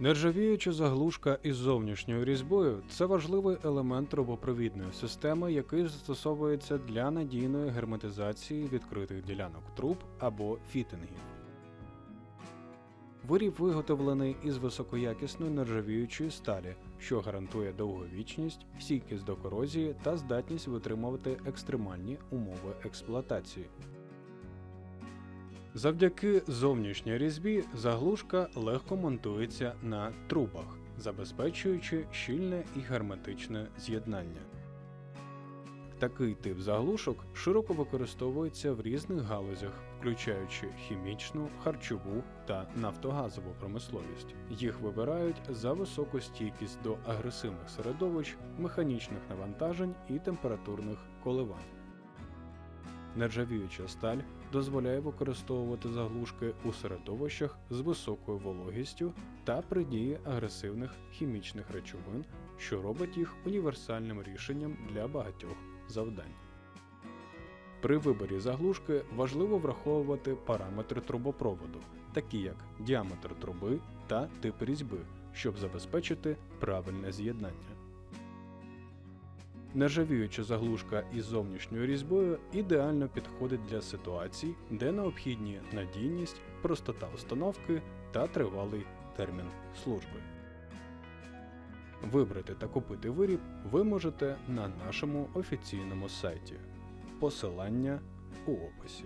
Нержавіюча заглушка із зовнішньою різьбою це важливий елемент трубопровідної системи, який застосовується для надійної герметизації відкритих ділянок труб або фітингів. Виріб виготовлений із високоякісної нержавіючої сталі, що гарантує довговічність, стійкість до корозії та здатність витримувати екстремальні умови експлуатації. Завдяки зовнішній різьбі заглушка легко монтується на трубах, забезпечуючи щільне і герметичне з'єднання. Такий тип заглушок широко використовується в різних галузях, включаючи хімічну, харчову та нафтогазову промисловість. Їх вибирають за високу стійкість до агресивних середовищ, механічних навантажень і температурних коливань. Нержавіюча сталь дозволяє використовувати заглушки у середовищах з високою вологістю та при дії агресивних хімічних речовин, що робить їх універсальним рішенням для багатьох завдань. При виборі заглушки важливо враховувати параметри трубопроводу, такі як діаметр труби та тип різьби, щоб забезпечити правильне з'єднання. Нержавіюча заглушка із зовнішньою різьбою ідеально підходить для ситуацій, де необхідні надійність, простота установки та тривалий термін служби. Вибрати та купити виріб ви можете на нашому офіційному сайті. Посилання у описі.